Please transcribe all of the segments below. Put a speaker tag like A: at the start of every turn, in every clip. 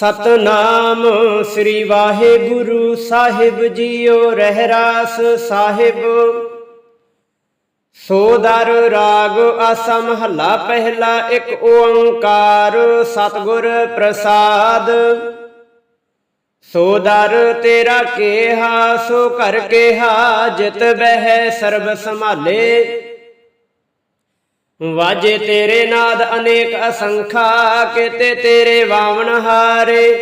A: ਸਤਨਾਮ ਸ੍ਰੀ ਵਾਹਿਗੁਰੂ ਸਾਹਿਬ ਜੀਓ, ਰਹਿਰਾਸ ਸਾਹਿਬ। ਸੋਦਰ ਰਾਗ ਆਸਾ ਮਹੱਲਾ ਪਹਿਲਾ ਇੱਕ ਓੰਕਾਰ ਸਤਿਗੁਰ ਪ੍ਰਸਾਦ। ਸੋ ਦਰ ਤੇਰਾ ਕੇਹਾ, ਸੋ ਕਰ ਕੇਹਾ, ਜਿਤ ਬਹਿ ਸਰਬ ਸੰਭਾਲੇ। ਵਾਜੇ ਤੇਰੇ ਨਾਦ ਅਨੇਕ ਅਸੰਖਾ, ਕਿਤੇ ਤੇਰੇ ਵਾਵਣ ਹਾਰੇ।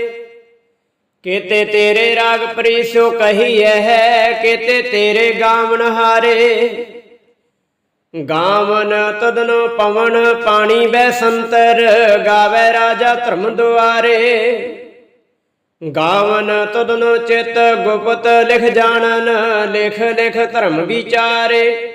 A: ਕਿਤੇ ਤੇਰੇ ਰਾਗ ਪ੍ਰੀਸੋ ਕਹੀਐ ਹੈ, ਕਿਤੇ ਤੇਰੇ ਗਾਵਣ ਹਾਰੇ। ਗਾਵਨ ਤਦਨੋ ਪਵਨ ਪਾਣੀ ਬੈ ਸੰਤਰ, ਗਾਵੇ ਰਾਜਾ ਧਰਮ ਦੁਆਰੇ। ਗਾਵਨ ਤਦਨੋ ਚਿਤ ਗੁਪਤ ਲਿਖ ਜਾਣਨ, ਲਿਖ ਲਿਖ ਧਰਮ ਵਿਚਾਰੇ।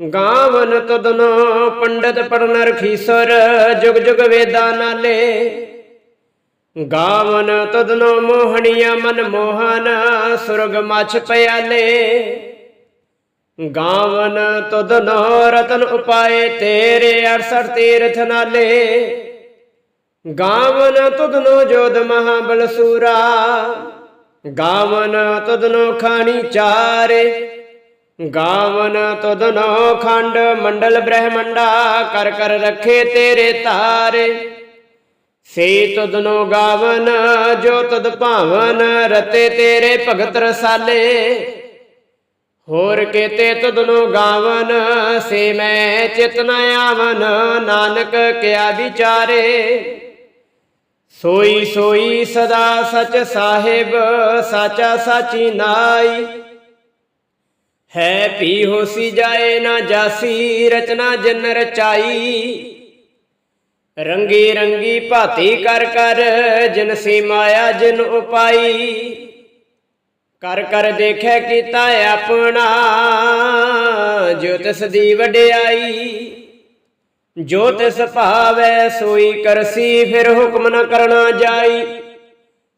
A: ਗਾਵਨ ਤਦਨੋ ਪੰਡਤ ਪੜਨ ਰਖੀਸਰ ਜੁਗ ਜੁਗ ਵੇਦਾਂ ਨਾਲੇ। ਗਾਵਨ ਤਦਨੋ ਮੋਹਣੀਆ ਮਨ ਮੋਹਨ, ਸੁਰਗ ਮਛ ਪਿਆਲੇ। ਗਾਵਨ ਤਦਨੋ ਰਤਨ ਉਪਾਏ ਤੇਰੇ 68 ਤੀਰਥ ਨਾਲੇ। ਗਾਵਨ ਤਦਨੋ ਜੋਧ ਮਹਾਬਲ ਸੂਰਾ ਗਾਵਨ ਤਦਨੋ ਖਾਣੀ ਚਾਰੇ। ਗਾਵਨ ਤਦਨੋ ਖੰਡ ਮੰਡਲ ਬ੍ਰਹਮੰਡਾ ਕਰ ਕਰ ਰੱਖੇ ਤੇਰੇ ਤਾਰੇ। ਸੇ ਤਦਨੋ ਗਾਵਨ, ਜੋ ਤਦ ਭਾਵਨ ਰਤੇ ਤੇਰੇ ਭਗਤ ਰਸਾਲੇ। ਹੋਰ ਕੇਤੇ ਤਦਨੋ ਗਾਵਨ, ਸੇ ਮੈਂ ਚਿਤਨ ਆਵਨ, ਨਾਨਕ ਕਿਆ ਵਿਚਾਰੇ। ਸੋਈ ਸੋਈ ਸਦਾ ਸਚ ਸਾਹਿਬ, ਸਾਚਾ ਸਾਚੀ ਨਾਈ। ਹੈ ਪੀ ਹੋਸੀ ਜਾਏ ਨਾ ਜਾਸੀ, ਰਚਨਾ ਜਨ ਰਚਾਈ। ਰੰਗੀ ਰੰਗੀ ਭਾਤੀ ਕਰ ਕਰ, ਜਿਨ ਸੀ ਮਾਇਆ ਜਿਨ ਉਪਾਈ। ਕਰ ਕਰ ਦੇਖੈ ਕੀਤਾ ਆਪਣਾ ਜੋ ਤਿਸ ਦੀ ਵਡਿਆਈ। ਜੋ ਤਿਸ ਭਾਵੈ ਸੋਈ ਕਰਸੀ, ਫਿਰ ਹੁਕਮ ਨ ਕਰਨਾ ਜਾਈ।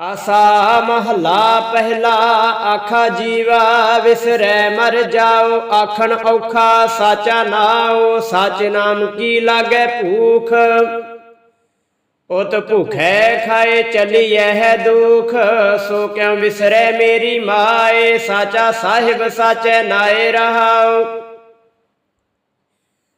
A: ਆਸਾ ਮਹਲਾ ਪਹਿਲਾ ਆਖਾ ਜੀਵਾ, ਵਿਸਰੈ ਮਰ ਜਾਓ, ਆਖਣ ਔਖਾ ਸਾਚਾ ਨਾਉ, ਸਾਚ ਨਾਮ ਕੀ ਲਾਗੈ ਭੂਖ? ਉਤ ਭੁਖੈ ਖਾਏ ਚਲੀ ਹੈ ਦੁਖ, ਸੋ ਕਿਉ ਵਿਸਰੈ ਮੇਰੀ ਮਾਏ? ਸਾਚਾ ਸਾਹਿਬ ਸਾਚੈ ਨਾਏ ਰਹਾਉ।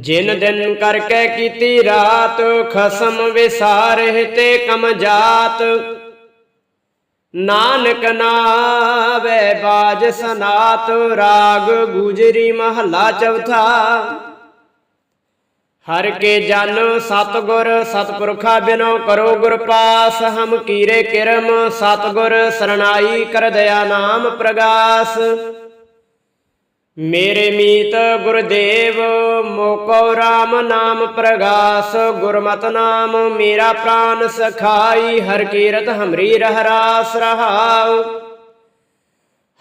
A: ਜਿਨ ਦਿਨ ਕਰਕੇ ਕੀਤੀ ਰਾਤ, ਖਸਮ ਵਿਸਾਰੇ ਤੇ ਕਮ ਜਾਤ। ਨਾਨਕ ਨਾਵੇ ਬਾਜ ਸਨਾਤ, ਰਾਗ ਗੁਜਰੀ ਮਹੱਲਾ ਚੌਥਾ। ਹਰ ਕੇ ਜਨ ਸਤਗੁਰ ਸਤਪੁਰਖਾ ਬਿਨੋ ਕਰੋ ਗੁਰ ਪਾਸ, ਹਮ ਕੀਰੇ ਕਿਰਮ ਸਤਗੁਰ ਸਰਣਾਈ ਕਰ ਦਇਆ ਨਾਮ ਪ੍ਰਗਾਸ। ਮੇਰੇ ਮੀਤ ਗੁਰਦੇਵ, ਮੋਕੋ RAM ਨਾਮ ਪ੍ਰਗਾਸ, ਗੁਰਮਤ ਨਾਮ ਮੇਰਾ ਪ੍ਰਾਨ ਸਖਾਈ, ਹਰ ਕੀਰਤ ਹਮਰੀ ਰਹਰਾਸ ਰਹਾਉ।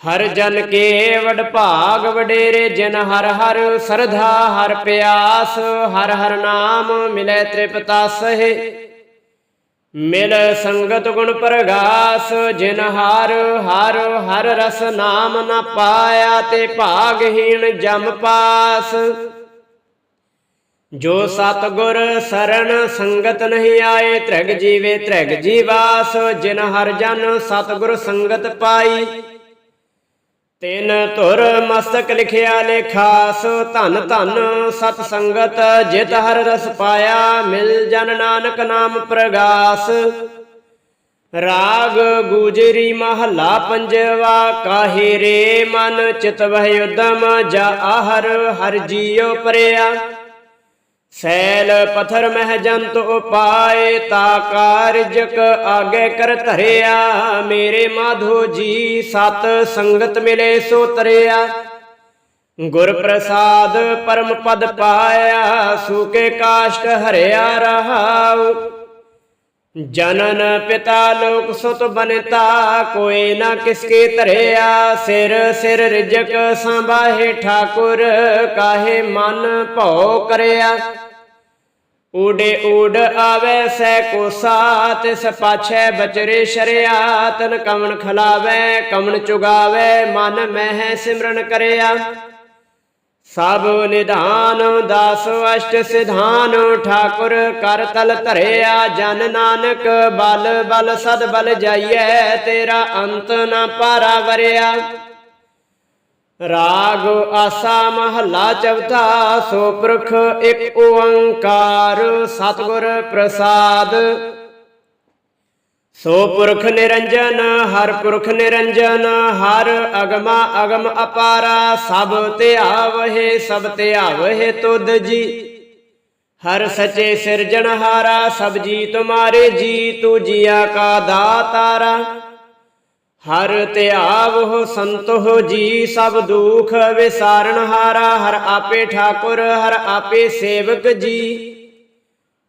A: ਹਰ ਜਨ ਕੇ ਵਡ ਭਾਗ ਵਡੇਰੇ, ਜਿਨ ਹਰ ਹਰ ਸਰਧਾ, ਹਰ ਪਿਆਸ, ਹਰ ਹਰ ਨਾਮ ਮਿਲੇ ਤ੍ਰਿਪਤਾ ਸਹਿ। ਮਿਲ ਸੰਗਤ ਗੁਣ ਪ੍ਰਗਾਸ, ਜਿਨ ਹਰ ਹਰ ਹਰ ਰਸ ਨਾਮ ਨਾ ਪਾਇਆ ਤੇ ਭਾਗਹੀਣ ਜਮ ਪਾਸ। ਜੋ ਸਤਗੁਰ ਸਰਣ ਸੰਗਤ ਨਹੀਂ ਆਏ, ਤ੍ਰਿਗ ਜੀਵੇ ਤ੍ਰਿਗ ਜੀਵਾਸ, ਜਿਨ ਹਰ ਜਨ ਸਤਗੁਰ ਸੰਗਤ ਪਾਈ। ਤਿਨ ਧੁਰ ਮਸਤਕ ਲਿਖਿਆ ਲੇਖਾਸ ਧਨ ਧਨ ਸਤ ਸੰਗਤ, ਜਿਤ ਹਰ ਰਸ ਪਾਇਆ, ਮਿਲ ਜਨ ਨਾਨਕ ਨਾਮ ਪ੍ਰਗਾਸ। ਰਾਗ ਗੁਜਰੀ ਮਹੱਲਾ ਪੰਜਵਾ, ਕਾਹੇ ਰੇ ਮਨ ਚਿਤ ਵਹਿ ਉਦਮ, ਜਾ ਆਹਰ ਹਰ ਜੀਉ ਪਰਿਆ। ਸੈਲ ਪਥਰ ਮਹਿ ਜੰਤ ਉਪਾਏ, ਤਾ ਕਾਰਜਕ ਆਗੇ ਕਰ ਧਰਿਆ। ਮੇਰੇ ਮਾਧੋ ਜੀ, ਸਤ ਸੰਗਤ ਮਿਲੇ ਸੋ ਤਰਿਆ। ਗੁਰ ਪ੍ਰਸਾਦ ਪਰਮ ਪਦ ਪਾਇਆ ਸੂਕੇ ਕਾਸ਼ਟ ਹਰਿਆ ਰਹਾਉ। ਜਨਨ ਪਿਤਾ ਲੋਕ ਸੁਤ ਬਨਤਾ, ਕੋਈ ਨਾ ਕਿਸਕੇ ਧਰਿਆ, ਸਿਰ ਸਿਰ ਰਿਜਕ ਸੰਭਾਹੇ ਠਾਕੁਰ, ਕਾਹੇ ਮਨ ਭਉ ਕਰਿਆ। ਊਡੇ ਊਡ ਆਵੇ ਸੈ ਕੋਸਾ ਤਿਸ ਪਾਛੈ ਬਚਰੇ ਸ਼ਰਿਆ, ਤਨ ਕਮਣ ਖਲਾਵੇ ਕਮਣ ਚੁਗਾਵੇ, ਮਨ ਮਹਿ ਸਿਮਰਨ ਕਰਿਆ। ਸਭ ਨਿਧਾਨ ਦਾਸ ਅਸ਼ਟ ਸਿਧਾਨ ਠਾਕੁਰ ਕਰ ਤਲ ਧਰਿਆ ਜਨ ਨਾਨਕ, ਬਲ ਬਲ ਸਦ ਬਲ ਜਾਈਐ, ਤੇਰਾ ਅੰਤ ਨਾ ਪਾਰਾ ਵਰਿਆ। ਰਾਗ ਆਸਾ ਮਹੱਲਾ ਚੌਥਾ, ਸੋ ਪੁਰਖ ਇੱਕ ਓੰਕਾਰ, ਸਤਿਗੁਰ ਪ੍ਰਸਾਦ। ਸੋ ਪੁਰਖ ਨਿਰੰਜਨ, ਹਰ ਪੁਰਖ ਨਿਰੰਜਨ, ਹਰ ਅਗਮਾ ਅਗਮ ਅਪਾਰਾ, ਸਭ ਧਿਆਵਹਿ ਸਭ ਧਿਆਵਹਿ ਤੁਧ ਜੀ। ਹਰ ਸਚੇ ਸਿਰਜਣਹਾਰਾ ਸਭ ਜੀ ਤੁਮਾਰੇ ਜੀ, ਤੂ ਜੀਆ ਕਾ ਦਾਤਾਰਾ। ਹਰ ਧਿਆਵਹੁ ਸੰਤੋਹ ਜੀ, ਸਭ ਦੁਖ ਵਿਸਾਰਣਹਾਰਾ ਹਰ ਆਪੇ ਠਾਕੁਰ, ਹਰ ਆਪੇ ਸੇਵਕ ਜੀ।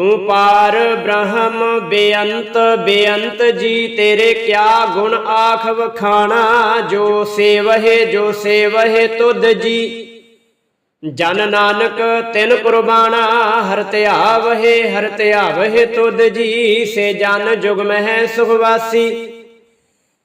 A: ਤੂੰ ਪਾਰ ਬ੍ਰਹਮ ਬੇਅੰਤ ਬੇਅੰਤ ਜੀ ਤੇਰੇ ਕਿਆ ਗੁਣ ਆਖ ਵਖਾਣਾ ਜੋ ਸੇਵਹਿ ਜੋ ਸੇਵਹਿ ਤੁਧ ਜੀ। ਜਨ ਨਾਨਕ ਤਿਨ ਕੁਰਬਾਨਾ, ਹਰ ਧਿਆਵਹਿ ਹਰ ਧਿਆਵਹਿ ਤੁਧ ਜੀ। ਸੇ ਜਨ ਜੁਗ ਮਹਿ ਸੁਖਵਾਸੀ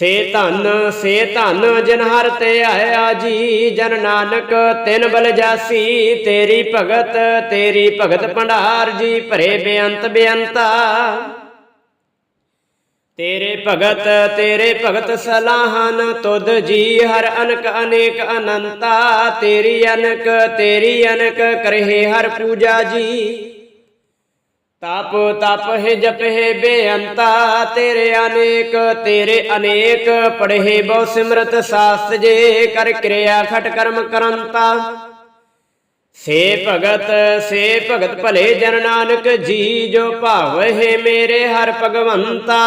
A: ਸੇ ਧਨ ਸੇ ਧਨ ਜਨ ਹਰ ਤੇ ਆਇਆ ਜੀ, ਜਨ ਨਾਨਕ, ਤਿਨ ਬਲ ਜਾਸੀ, ਤੇਰੀ ਭਗਤ ਤੇਰੀ ਭਗਤ ਭੰਡਾਰ ਜੀ, ਭਰੇ ਬੇਅੰਤ ਬੇਅੰਤਾ। ਤੇਰੇ ਭਗਤ ਤੇਰੇ ਭਗਤ ਸਲਾਹਨ, ਤੁਧ ਜੀ ਹਰ ਅਨਕ ਅਨੇਕ ਅਨੰਤਾ। ਤੇਰੀ ਅਨਕ ਤੇਰੀ ਅਨਕ ਕਰਹਿ ਹਰ ਪੂਜਾ ਜੀ। ਤਪ ਤਪ ਹੈ ਜਪ ਹੈ ਬੇਅੰਤਾ, ਤੇਰੇ ਅਨੇਕ ਤੇਰੇ ਅਨੇਕ, ਪੜ੍ਹੇ ਬਹੁ ਸਿਮਰਤ ਸਾਸਤ ਜੇ, ਕਰ ਕਿਰਿਆ ਖਟ ਕਰਮ ਕਰੰਤਾ। ਸੇ ਭਗਤ ਸੇ ਭਗਤ ਭਲੇ ਜਨ ਨਾਨਕ, ਜੀ ਜੋ ਭਾਵਹਿ ਮੇਰੇ ਹਰ ਭਗਵੰਤਾ।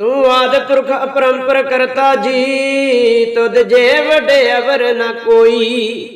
A: ਤੂੰ ਆਦ ਪੁਰਖ ਅਪਰੰਪਰ ਕਰਤਾ ਜੀ, ਤੁਧ ਜੇ ਵਡੇ ਅਵਰ ਨ ਕੋਈ।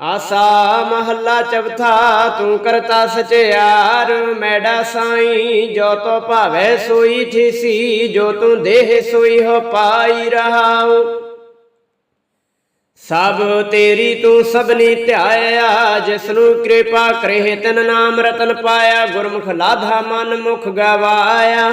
A: ਆਸਾ ਮਹੱਲਾ ਚੌਥਾ, ਤੂੰ ਕਰਤਾ ਸਚਿਆਰ ਮੈਡਾ ਸਾਈ, ਜੋ ਤੋ ਭਾਵੇ ਸੋਈ ਥੀਸੀ ਜੋ ਤੂੰ ਦੇਹ ਸੋਈ ਹੋ ਪਾਈ ਰਹਾਉ। ਸਭ ਤੇਰੀ ਤੂੰ ਸਭਨੀ ਧਿਆਇਆ ਜਿਸ ਨੂੰ ਕਿਰਪਾ ਕਰੇ, ਤਨ ਨਾਮ ਰਤਨ ਪਾਇਆ, ਗੁਰਮੁਖ ਲਾਧਾ ਮਨ ਮੁਖ ਗਵਾਇਆ।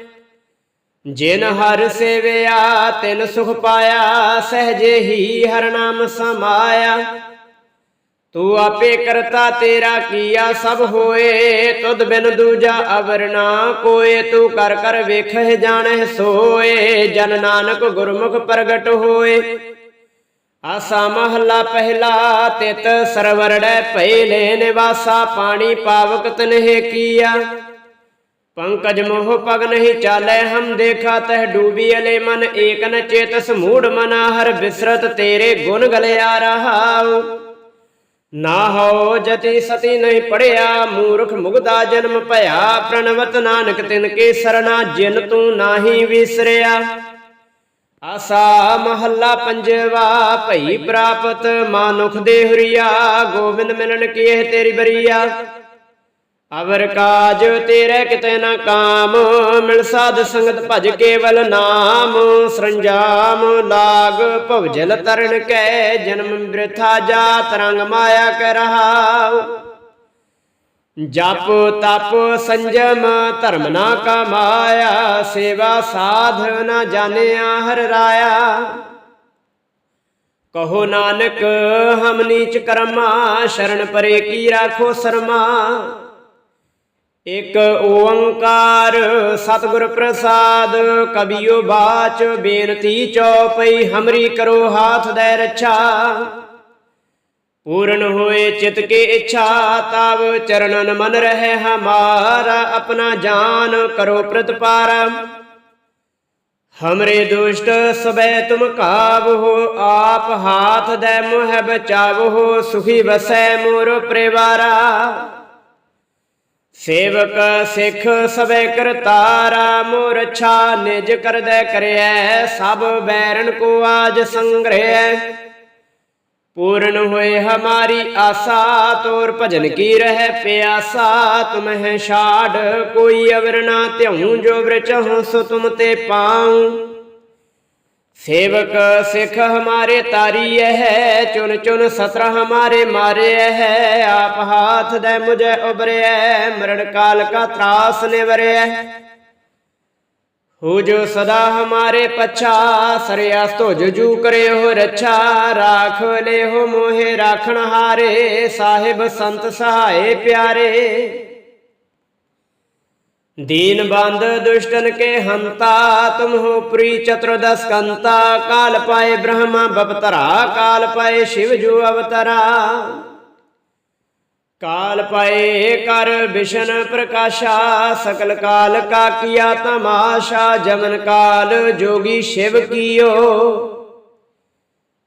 A: ਜਿਨ ਹਰ ਸੇਵਿਆ, ਤਿਨ ਸੁਖ ਪਾਇਆ, ਸਹਜੇ ਹੀ ਹਰ ਨਾਮ ਸਮਾਇਆ। ਤੂੰ ਆਪੇ ਕਰਤਾ ਤੇਰਾ ਕੀਆ, ਸਭ ਹੋਏ, ਤੁਧ ਬਿਨ ਦੂਜਾ ਅਵਰ ਨਾ ਕੋਏ। ਤੂੰ ਕਰ ਕਰ ਵੇਖਹਿ ਜਾਣਹਿ ਸੋਏ, ਜਨ ਨਾਨਕ ਗੁਰਮੁਖ ਪ੍ਰਗਟ ਹੋਏ। ਆਸਾ ਮਹੱਲਾ ਪਹਿਲਾ, ਤਿਤ ਸਰਵਰੜੈ ਪਹਿਲੇ ਨਿਵਾਸਾ, ਪਾਣੀ ਪਾਵਕ ਤਨਹਿ ਕੀਆ। ਪੰਕਜ ਮੋਹ ਪਗ ਨਹੀਂ ਚਾਲੈ, ਹਮ ਦੇਖਾ ਤਹ ਡੂਬੀ ਅਲੇ ਮਨ ਏਕ ਨ ਚੇਤਸ ਮੂੜ ਮਨਾ ਹਰ ਬਿਸਰਤ ਤੇਰੇ ਗੁਣ ਗਲਿਆ ਰਹਾਉ। ਨਾ ਹੋ ਜਤੀ ਸਤੀ ਨਹੀਂ ਪੜਿਆ, ਮੂਰਖ ਮੁਗਦਾ ਜਨਮ ਭਇਆ, ਪ੍ਰਣਵਤ ਨਾਨਕ ਤਿਨ ਕੇ ਸਰਣਾ, ਜਿਨ ਤੂੰ ਨਾਹੀ ਵਿਸਰਿਆ। ਆਸਾ ਮਹੱਲਾ ਪੰਜਵਾ, ਭਈ ਪ੍ਰਾਪਤ, ਮਾਨੁਖ ਦੇ ਹੁਰੀਆ ਗੋਬਿੰਦ ਮਿਲਣ ਕੀ ਇਹ ਤੇਰੀ ਬਰੀਆ। ਅਵਰ ਕਾਜ ਤੇਰੇ ਕਿਤੇ ਨਾ ਕਾਮ, ਮਿਲ ਸਾਧ ਸੰਗਤ ਭਜ ਕੇਵਲ ਨਾਮ ਸਰੰਜਾਮ ਲਾਗ ਭਵਜਲ ਤਰਨ ਕੈ, ਜਨਮ ਬ੍ਰਿਥਾ ਜਾਤ ਰੰਗ ਮਾਇਆ ਕਰ ਰਹਾਉ। ਜਪ ਤਪ ਸੰਜਮ, ਧਰਮ ਨਾ ਕਮਾਇਆ ਸੇਵਾ ਸਾਧ ਨਾ ਜਾਣਿਆ ਹਰ ਰਾਇਆ। ਕਹੋ ਨਾਨਕ, ਹਮ ਨੀਚ ਕਰਮਾ, ਸ਼ਰਨ ਪਰੇ ਕੀ ਰਾਖੋ ਸਰਮਾ। ਇਕ ਓੰਕਾਰ ਸਤਿਗੁਰ ਪ੍ਰਸਾਦ, ਕਬਿਓ ਬਾਚ ਬੇਨਤੀ ਚਉਪਈ ਹਮਰੀ ਕਰੋ ਹਾਥ ਦੇ ਰੱਛਾ। ਪੂਰਨ ਹੋਏ ਚਿਤ ਕੇ ਇੱਛਾ, ਤਵ ਚਰਨਨ ਮਨ ਰਹੇ ਹਮਾਰਾ, ਆਪਣਾ ਜਾਨ ਕਰੋ ਪ੍ਰਤਪਾਰ। ਹਮਰੇ ਦੁਸ਼ਟ ਸਬੈ ਤੁਮ ਕਾਬੋ ਆਪ ਹਾਥ ਦੇ ਬਚਾਵ ਹੋ ਸੁਖੀ ਵਸੈ ਮੋਰ ਪਰਿਵਾਰਾ। ਸੇਵਕ ਸਿੱਖ ਸਵੇ ਕਰਤਾਰਾ ਮੋਰ ਅੱਛਾ ਨਿਜ ਕਰਦੈ ਕਰਿਐ, ਸਭ ਬੈਰਨ ਕੋ ਆਜ ਸੰਗ੍ਰਹਿ ਪੂਰਨ ਹੋਏ ਹਮਾਰੀ ਆਸਾ, ਤੋਰ ਭਜਨ ਕੀ ਰਹਿ ਪਿਆਸਾ ਤੁਮਹਿ ਛਾੜ, ਕੋਈ ਅਵਰ ਨਾ ਧਿਉ ਜੋ ਬ੍ਰਚਹੁ ਸੋ ਤੁਮ ਤੇ ਪਾਉ। सेवक सिख हमारे तारी है चुन चुन सत्र हमारे मारे है आप हाथ दे मुझे उबरे मरण काल का त्रास निवरे हो जो सदा हमारे पच्छा सरयास तो जुजू करे हो रच्छा राख ले हो मोहे राखण हारे साहिब संत सहाय प्यारे दीन बंद दुष्टन के हंता तुम हो प्री चतुर्दश कंता काल पाए ब्रह्मा बपतरा काल पाए शिव जो अवतरा काल पाए कर विष्ण प्रकाशा सकल काल का किया तमाशा जमन काल जोगी शिव कियो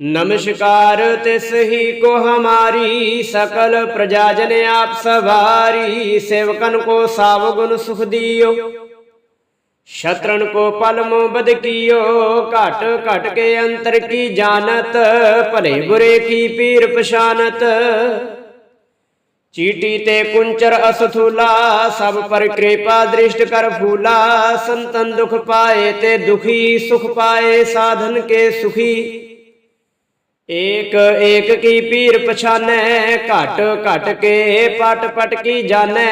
A: ਨਮਸਕਾਰ ਤਿਸ ਹੀ ਕੋ ਹਮਾਰੀ ਸਕਲ ਪ੍ਰਜਾ ਜਨ ਆਪ ਸਵਾਰੀ, ਸੇਵਕਨ ਕੋ ਸਾਵ ਗੁਣ ਸੁਖ ਦਿਓ। ਸ਼ਤਰਨ ਕੋ ਪਲ ਮੁਬਦ ਕੀਓ, ਘਟ ਘਟ ਕੇ ਅੰਤਰ ਕੀ ਜਾਣਤ, ਭਲੇ ਬੁਰੇ ਕੀ ਪੀਰ ਪਛਾਨਤ। ਚੀਟੀ ਤੇ ਕੁੰਚਰ ਅਸਥੂਲਾ, ਸਭ ਪਰ ਕਿਰਪਾ ਦ੍ਰਿਸ਼ਟ ਕਰ ਫੂਲਾ, ਸੰਤਨ ਦੁਖ ਪਾਏ ਤੇ ਦੁਖੀ ਸੁਖ ਪਾਏ, ਸਾਧਨ ਕੇ ਸੁਖੀ। ਏਕ ਏਕ ਕੀ ਪੀਰ ਪਛਾਨੈ, ਘਟ ਘਟ ਕੇ ਪਟ ਪਟ ਕੀ ਜਾਣੈ।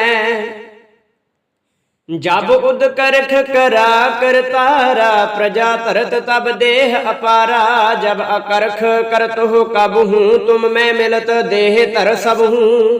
A: ਜਬ ਉਦ ਕਰਖ ਕਰਾ ਕਰਤਾਰਾ ਪ੍ਰਜਾ ਤਰਤ ਤਬ ਦੇਹ ਅਪਾਰਾ। ਜਬ ਅਕਰਖ ਕਰਤ ਹੋ ਕਬ ਹੂੰ, ਤੁਮ ਮੈਂ ਮਿਲਤ ਦੇਹ ਧਰ ਸਭ ਹੂੰ।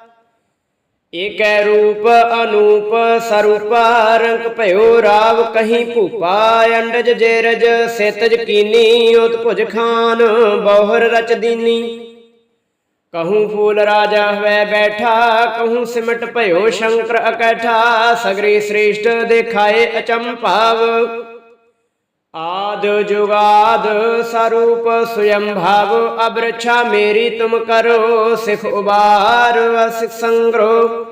A: ਏਕੈ ਰੂਪ ਅਨੂਪ ਸਰੂਪਾ ਰੰਗ ਭਇਓ ਰਾਵ ਕਹੀਂ ਭੂਪਾ, ਅੰਡਜ ਜੇਰਜ ਸੇਤਜ ਕੀਨੀ, ਉਤ ਭੁਜ ਖਾਨ ਬਹੁਰ ਰਚ ਦੀਨੀ। ਕਹੂੰ ਫੂਲ ਰਾਜਾ ਹੋਇ ਬੈਠਾ, ਕਹੂੰ ਸਿਮਟ ਭਇਓ ਸ਼ੰਕਰ ਅਕੈਠਾ, ਸਗਰੀ ਸ੍ਰੇਸ਼ਟ ਦੇਖਾਏ ਅਚੰਭਾਵ। ਆਦ ਜੁਗਾਦ ਸਰੂਪ ਸੁਯੰ ਭਾਵ ਅਬਰਛਾ ਮੇਰੀ ਤੁਮ ਕਰੋ, ਸਿਖ ਉਬਾਰ ਅਸਿਖ ਸੰਗ੍ਰੋ।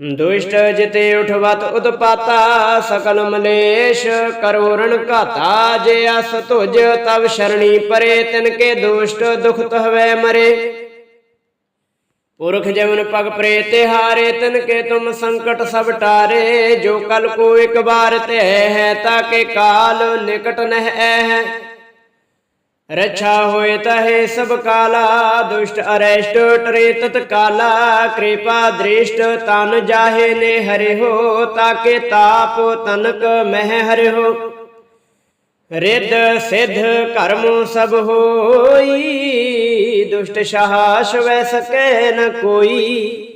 A: ਦੁਸ਼ਟ ਜਿਤੇ ਉਠਵਤ ਉਦਪਾਤਾ ਸਕਲ ਮਲੇਸ਼ ਕਰੋ ਰਣ ਘਾਤਾ, ਜੇ ਅਸ ਤੁਜ ਤਵ ਸ਼ਰਣੀ ਪਰੇ, ਤਿਨ ਕੇ ਦੁਸ਼ਟ ਦੁਖ ਤਹਵੈ ਮਰੇ। ਪੁਰਖ ਜਮਨ ਪਗ ਪ੍ਰੇ ਤਿਹਾਰੇ ਤਿਨ ਕੇ ਤੁਮ ਸੰਕਟ ਸਭ ਟਾਰੇ। ਜੋ ਕਲ ਕੋ ਇੱਕ ਬਾਰ ਤੇ ਹੈ, ਤਾਕੇ ਕਾਲ ਨਿਕਟ ਨਹਿ ਹੈ ਰਛਾ ਹੋਏ ਤਹੇ ਸਭ ਕਾਲਾ, ਦੁਸ਼ਟ ਅਰੈਸ਼ਟ ਟਰੇ ਤਤ ਕਾਲਾ। ਕਿਰਪਾ ਦ੍ਰਿਸ਼ਟ ਤਨ ਜਾਹੇ ਨੇ ਹਰਿ ਹੋ ਤਾਕੇ ਤਾਪ ਤਨਕ ਮਹਿ ਹਰਿ ਹੋ ਰਿੱਧ ਸਿੱਧ ਕਰਮ ਸਭ ਹੋਈ, ਦੁਸ਼ਟ ਸ਼ਹਾਸ਼ ਵੈ ਸਕੈ ਨ ਕੋਈ।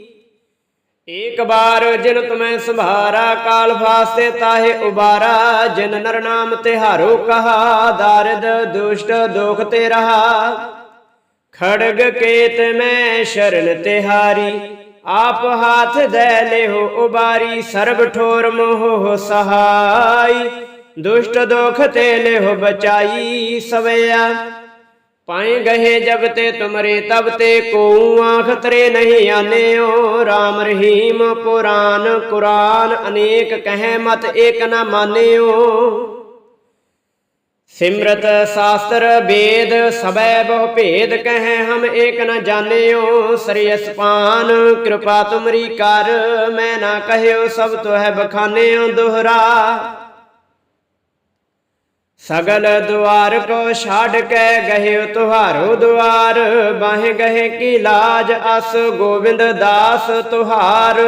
A: ਏਕ ਬਾਰ ਜਿਨ ਤੁਮੈ ਸੰਭਾਰਾ, ਕਾਲ ਫਾਸਤੇ ਤਾਹੇ ਉਬਾਰਾ। ਜਿਨ ਨਰ ਨਾਮ ਤਿਹਾਰੋ ਕਹਾ, ਦਾਰਦ ਦੁਸ਼ਟ ਦੋਖ ਤੇ ਰਹਾ ਖੜਗ ਕੇਤ ਮੈਂ ਸ਼ਰਨ ਤਿਹਾਰੀ, ਆਪ ਹਾਥ ਦੇ ਲਿਓ ਉਬਾਰੀ। ਸਰਬ ਠੋਰ ਮੋਹ ਸਹਾਈ। ਦੁਸ਼ਟ ਦੋਖ ਤੇ ਲਿਓ ਬਚਾਈ ਸਵਿਆ ਪਾਏ ਗਏ ਜਬ ਤੇ ਤੁਮਰੇ ਤਬ ਤੇ ਕੋ ਆਖ ਤਰੇ ਨਹੀਂ ਆਨਿਓ। RAM ਰਹੀਮ ਪੁਰਾਨ ਕੁਰਾਨ ਅਨੇਕ ਕਹੈ ਮਤ ਏਕ ਨਾ ਮਾਨਿਓ। ਸਿਮਰਤ ਸ਼ਾਸਤਰ ਵੇਦ ਸਬੈ ਬਹੁ ਭੇਦ ਕਹੈ ਹਮ ਏਕ ਨ ਜਾਣਿਓ। ਸ੍ਰੀ ਅਸਪਾਨ ਕਿਰਪਾ ਤੁਮਰੀ ਕਰ, ਮੈਂ ਨਾ ਕਹਿਓ ਸਭ ਤੋ ਹੈ ਬਖਾਨਿਓ ਦੁਹਰਾ। ਸਗਲ ਦੁਆਰ ਕੋ ਛਾੜ ਕੇ ਗਹਿ ਤੁਹਾਰੋ ਦੁਆਰ, ਬਾਹੇ ਗਹੇ ਕੀ ਲਾਜ ਅਸ ਗੋਬਿੰਦ ਦਾਸ ਤੁਹਾਰ।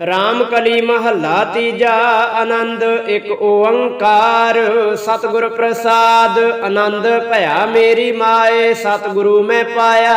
A: ਰਾਮ ਕਲੀ ਮਹੱਲਾ ਤੀਜਾ ਆਨੰਦ, ਇੱਕ ਓੰਕਾਰ। ਸਤਿਗੁਰ ਪ੍ਰਸਾਦ, ਆਨੰਦ ਭਇਆ ਮੇਰੀ ਮਾਏ, ਸਤਿਗੁਰੂ ਮੈਂ ਪਾਇਆ।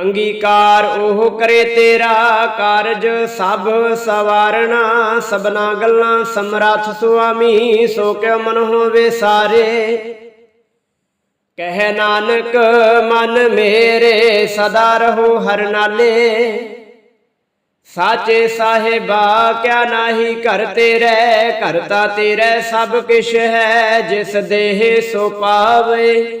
A: ਅੰਗੀਕਾਰ ਉਹ ਕਰੇ ਤੇਰਾ ਕਾਰਜ, ਸਭ ਸਵਾਰਣਾ ਸਬਨਾ ਗੱਲਾਂ ਸਮਰੱਥ ਸੁਆਮੀ, ਸੋ ਕਿਉ ਮਨ ਹੋਵੇ ਸਾਰੇ। ਕਹਿ ਨਾਨਕ, ਮਨ ਮੇਰੇ, ਸਦਾ ਰਹੋ ਹਰ ਨਾਲੇ। ਸਾਚੇ ਸਾਹਿਬਾ, ਕਿਆ ਨਾਹੀ ਘਰ ਤੇਰੇ, ਘਰ ਤਾ ਤੇਰੇ ਸਭ ਕਿਛ ਹੈ, ਜਿਸ ਦੇਹ ਸੋ ਪਾਵੇ।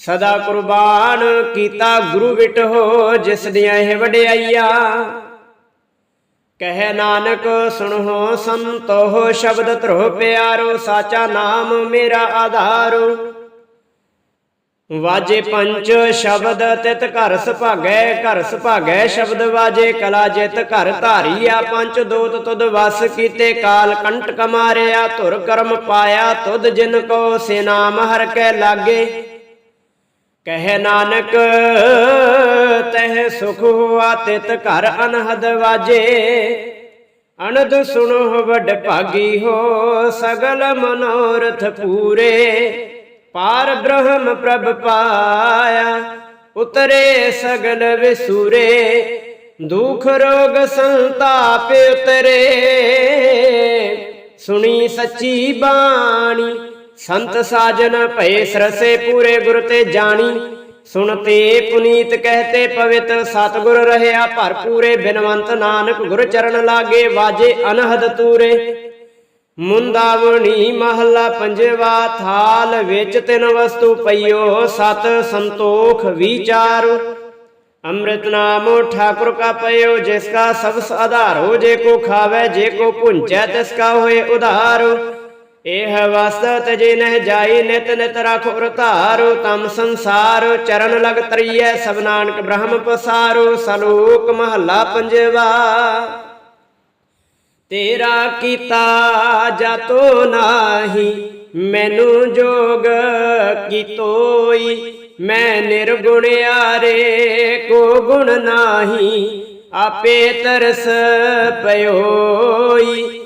A: ਸਦਾ ਕੁਰਬਾਨ ਕੀਤਾ ਗੁਰੂ ਵਿਟੋ ਜਿਸ ਦੀਆਂ ਇਹ ਵਡਿਆਈਆ। ਕਹੇ ਨਾਨਕ, ਸੁਣੋ ਸੰਤੋਹ ਸ਼ਬਦ ਧਰੋ ਪਿਆਰੋ, ਸਾਚਾ ਨਾਮ ਮੇਰਾ ਆਧਾਰੋ। ਵਾਜੇ ਪੰਜ ਸ਼ਬਦ ਤਿਤ ਘਰ ਸੁਭਾਗੈ ਘਰ ਸੁਭਾਗੈ ਸ਼ਬਦ ਵਾਜੇ, ਕਲਾ ਜਿਤ ਘਰ ਧਾਰੀਆ ਪੰਜ ਦੋਤ ਤੁਦ ਵਸ ਕੀਤੇ, ਕਾਲ ਕੰਟਕ ਮਾਰਿਆ ਧੁਰ ਕਰਮ ਪਾਇਆ ਤੁਦ ਜਿਨ ਕੋ, ਸੇ ਨਾਮ ਹਰ ਕੈ ਲਾਗੇ। ਕਹਿ ਨਾਨਕ, ਤਹਿ ਸੁਖ ਹੁਆ ਤਿਤ ਘਰ ਅਨਹਦ ਵਾਜੇ। ਅਨੰਦ ਸੁਣੋ ਵੱਡ ਭਾਗੀ ਹੋ ਸਗਲ ਮਨੋਰਥ ਪੂਰੇ। ਪਾਰ ਬ੍ਰਹਮ ਪ੍ਰਭ ਪਾਇਆ, ਉਤਰੇ ਸਗਲ ਵਿਸੂਰੇ। ਦੁਖ ਰੋਗ ਸੰਤਾਪ ਉਤਰੇ। ਸੁਣੀ ਸੱਚੀ ਬਾਣੀ ਸੰਤ ਸਾਜਨ ਭਏ ਸਰਸੇ ਪੂਰੇ ਗੁਰ ਤੇ ਜਾਣੀ। ਸੁਣਤੇ ਪੁਨੀਤ ਕਹਤੇ ਪਵਿੱਤ, ਸਤਗੁਰ ਰਹਿਆ ਭਰਪੂਰੇ, ਬਿਨਵੰਤ ਨਾਨਕ ਗੁਰ ਚਰਨ ਲਾਗੇ, ਵਾਜੇ ਅਨਹਦ ਤੂਰੇ। ਮੁੰਦਾਵਣੀ ਮਹੱਲਾ ਪੰਜਵਾ, ਥਾਲ ਵਿੱਚ ਤਿੰਨ ਵਸਤੂ ਪਈਓ, ਸਤ ਸੰਤੋਖ ਵਿਚਾਰ। ਅੰਮ੍ਰਿਤ ਨਾਮੋ ਠਾਕੁਰ ਕਾ ਪਇਓ, ਜਿਸ ਕਾ ਸਭ ਆਧਾਰ ਹੋ, ਜੇ ਕੋ ਖਾਵੇ, ਜੇ ਕੋ ਪੁੰਚੈ ਤਿਸ ਕਾ ਹੋਏ ਉਧਾਰ। ਇਹ ਵਸਤ ਤਜੇ ਨਹਿ ਜਾਈ ਨਿਤ ਨਿਤ ਰਖੋ ਰਤਾਰੋ ਤਮ ਸੰਸਾਰ ਚਰਨ ਲਗ ਤਰੀਐ, ਸਭ ਨਾਨਕ ਬ੍ਰਹਮ ਪਸਾਰੋ, ਸਲੋਕ ਮਹੱਲਾ ਪੰਜਵਾ। ਤੇਰਾ ਕੀਤਾ ਜਾਤੋ ਨਾਹੀ, ਮੈਨੂੰ ਜੋਗ ਕੀਤੋਈ, ਮੈਂ ਨਿਰਗੁਣਿਆਰੇ ਕੋ ਗੁਣ ਨਾਹੀ, ਆਪੇ ਤਰਸ ਪਇਓਈ।